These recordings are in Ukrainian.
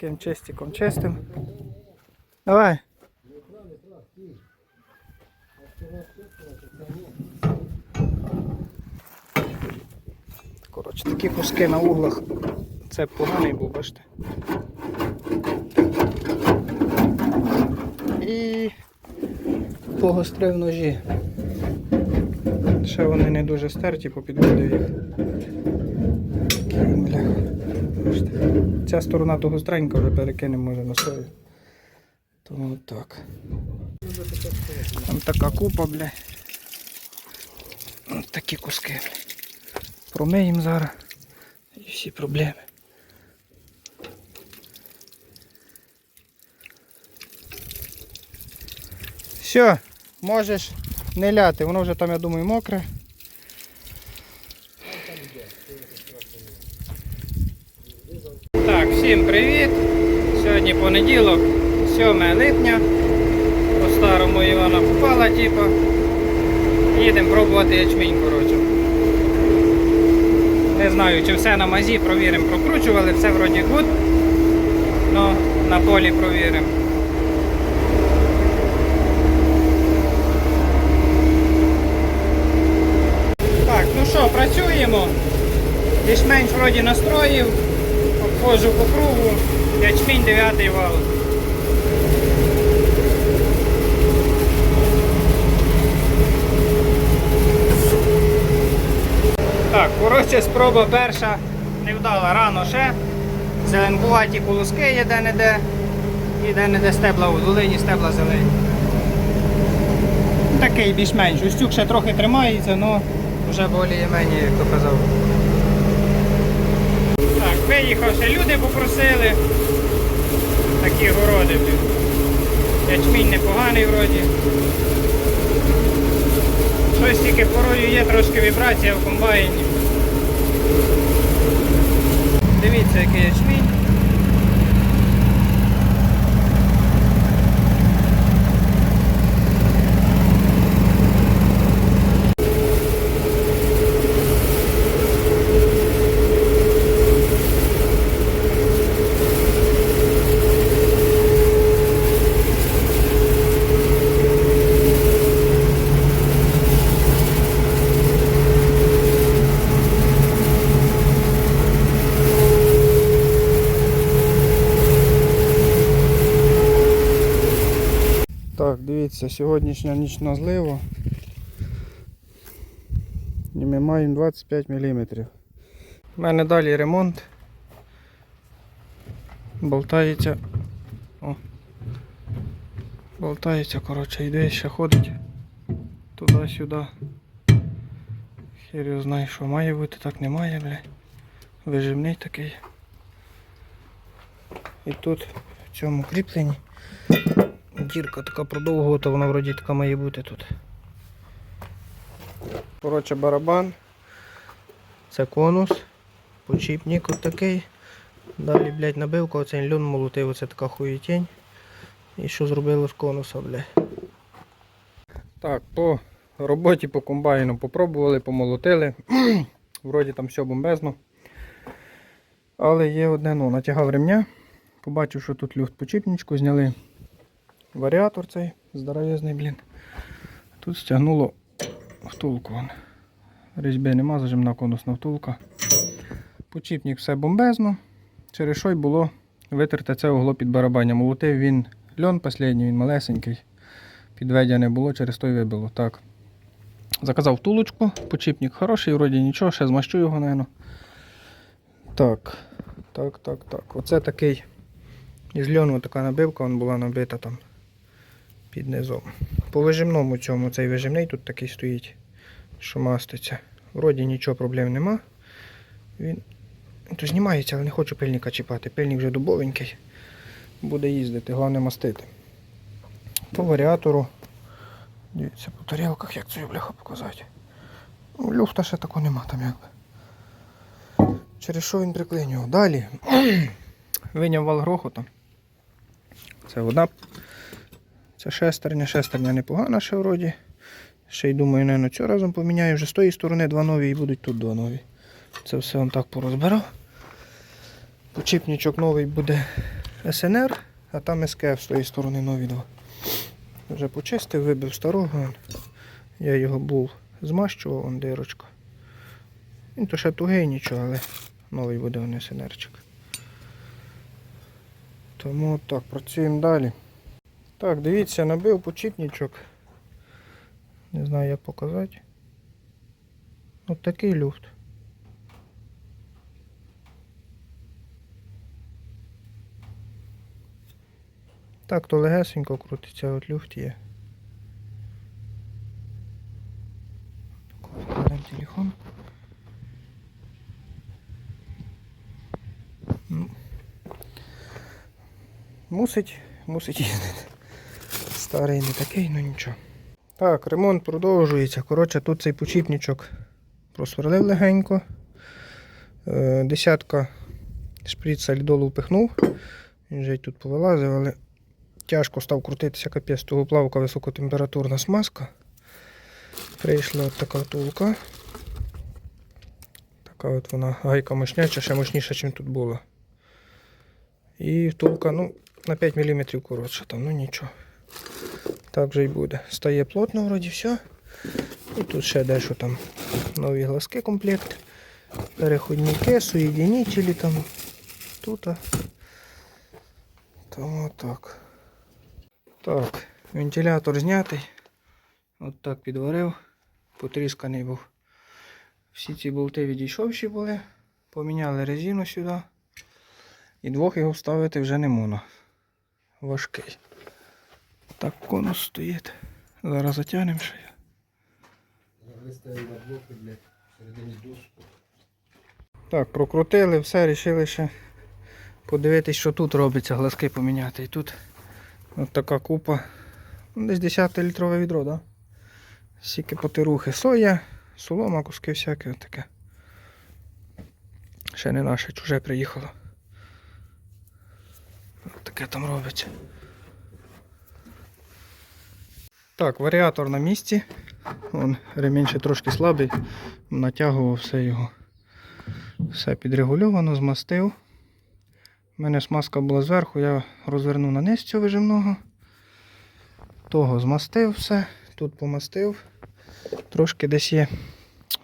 Таким чистиком чистим. Давай. Коротше, такі куски на углах. Це поганий був, бачите. І погострив ножі. Ще вони не дуже стерті, попідводив їх. Бляха. Бачите. Ця сторона того гостренька вже перекинемо може на сою. Тому так. Там така купа, бля. Ось такі куски. бля. Промиємо зараз. І всі проблеми. Все, можеш не ляти, воно вже там, я думаю, мокре. Всім привіт! Сьогодні понеділок, 7 липня. По-старому Івана попала, типу. Їдемо пробувати ячмінь, коротше. Не знаю, чи все на мазі, провіримо, прокручували, все вроді гуд. Ну, на полі провіримо. Так, ну що, працюємо. Більш-менш вроді настроїв. Обходжу по кругу. Ячмінь 9 вал. Так, коротше, спроба перша не вдала рано ще. Зеленкуваті колоски є де-не-де. І де-не-де стебла у долині, стебла зелені. Такий більш-менш. Устюк ще трохи тримається, але вже болі-мені, як то казав. Виїхав ще люди попросили. Такі городи. Ячмінь непоганий вроді. Щось тільки порою є трошки вібрація в комбайні. Дивіться, який ячмінь. Так, дивіться, сьогоднішня нічна злива. І ми маємо 25 мм. У мене далі ремонт. Болтається. О. Болтається, коротше, йде, ще ходить туди-сюди. Хер його знає, що має бути, так немає, бля. Виживний такий. І тут в цьому кріпленні Дірка така продовгувата, вона вроді така має бути тут. Коротше, барабан. Це конус. Почіпник такий. Далі, блядь, набивка, оцей льон молотив, оце така хуєтень. І що зробили з конуса, блядь. Так, по роботі по комбайну попробували, помолотили. Вроді там все бомбезно. Але є одне, ну, натягав ремня. Побачив, що тут люфт почіпничку зняли варіатор цей здоровезний, блін. Тут стягнуло втулку. Різьби нема, зажимна конусна втулка. Почіпник все бомбезно. Через що й було витерте це угло під барабання. Молотив він льон останній, він малесенький. Підведення не було, через той вибило. Так. Заказав втулочку, почіпник хороший, вроді нічого, ще змащу його, наверное. Так, так, так, так. Оце такий із льону така набивка, вон була набита там під низом. По вижимному цьому цей вижимний тут такий стоїть, що маститься. Вроді нічого проблем нема. Він то знімається, але не хочу пильника чіпати. Пильник вже дубовенький. Буде їздити, головне мастити. По варіатору. Дивіться, по тарілках, як це бляха показати. Ну, люфта ще такого нема там якби. Через що він приклинював? Далі. Виняв вал грохоту. Це одна. Це шестерня. Шестерня непогана ще вроді. Ще й думаю, не на цього разом поміняю. Вже з тої сторони два нові і будуть тут два нові. Це все он так порозбирав. Почіпничок новий буде СНР, а там СКФ з тої сторони нові два. Вже почистив, вибив старого. Я його був змащував, он дирочка. Він то ще тугий нічого, але новий буде не СНРчик. Тому так, працюємо далі. Так, дивіться, набив почіпничок. Не знаю як показати. От такий люфт. Так, то легесенько крутиться, от люфт є. Вкладаємо телефон. Ну, Мусить, мусить їздити. Старий не такий, ну нічого. Так, ремонт продовжується. Коротше, тут цей почіпничок просверлив легенько. Е, Десятка шприц солідолу впихнув. Він вже тут повилазив, але тяжко став крутитися капець того плавка високотемпературна смазка. Прийшла от така тулка. Така от вона гайка мощняча, ще мощніша, ніж тут була. І втулка, ну, на 5 мм коротше там, ну нічого. Так же й буде. Стає плотно, вроді все. І тут ще дещо там нові глазки комплект. Переходники, соєдинителі там. Тут. Тому так. Так, вентилятор знятий. От так підварив. Потрісканий був. Всі ці болти відійшовші були. Поміняли резину сюди. І двох його вставити вже не можна. Важкий. Так конус стоїть. Зараз затягнемо ще. його. Виставили на блоки, блядь. Так, прокрутили, все, рішили ще подивитись, що тут робиться, глазки поміняти. І тут от така купа. Ну, Десь 10 літрове відро, да? Стільки потирухи. Соя, солома, куски всякі, от таке. Ще не наше, чуже приїхало. От таке там робиться. Так, варіатор на місці. Вон ремінь ще трошки слабий. Натягував все його. Все підрегульовано, змастив. У мене смазка була зверху, я розвернув на низ цього вижимного. Того змастив все, тут помастив. Трошки десь є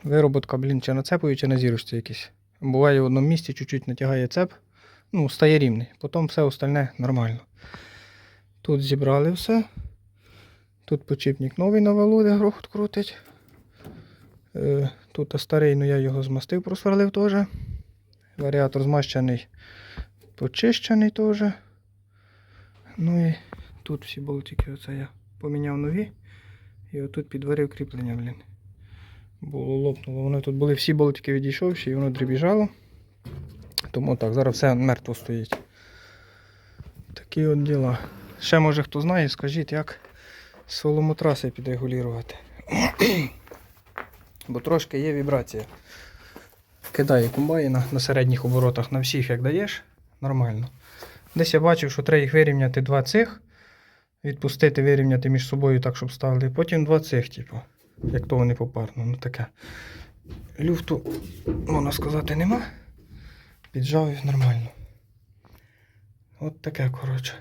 вироботка, блін, чи на цепою, чи на зірочці якісь. Буває в одному місці чуть-чуть натягає цеп, ну, стає рівний, потім все остальне нормально. Тут зібрали все. Тут почіпник новий на валу, де грохот крутить. Е, Тут старий, ну я його змастив, просверлив теж. Варіатор змащений, почищений теж. Ну і тут всі болтики, оце я поміняв нові. І отут підварив кріплення, блін. Було лопнуло. Вони тут були всі болтики відійшовші і воно дрібіжало. Тому так, зараз все мертво стоїть. Такі от діла. Ще може хто знає, скажіть, як соломотраси підрегулювати. Бо трошки є вібрація. Кидає комбайна на середніх оборотах на всіх, як даєш, нормально. Десь я бачив, що треба їх вирівняти два цих, відпустити, вирівняти між собою так, щоб стали. Потім два цих, типу, як то вони попарно. Ну таке. Люфту, можна сказати, нема. Піджав нормально. От таке, коротше.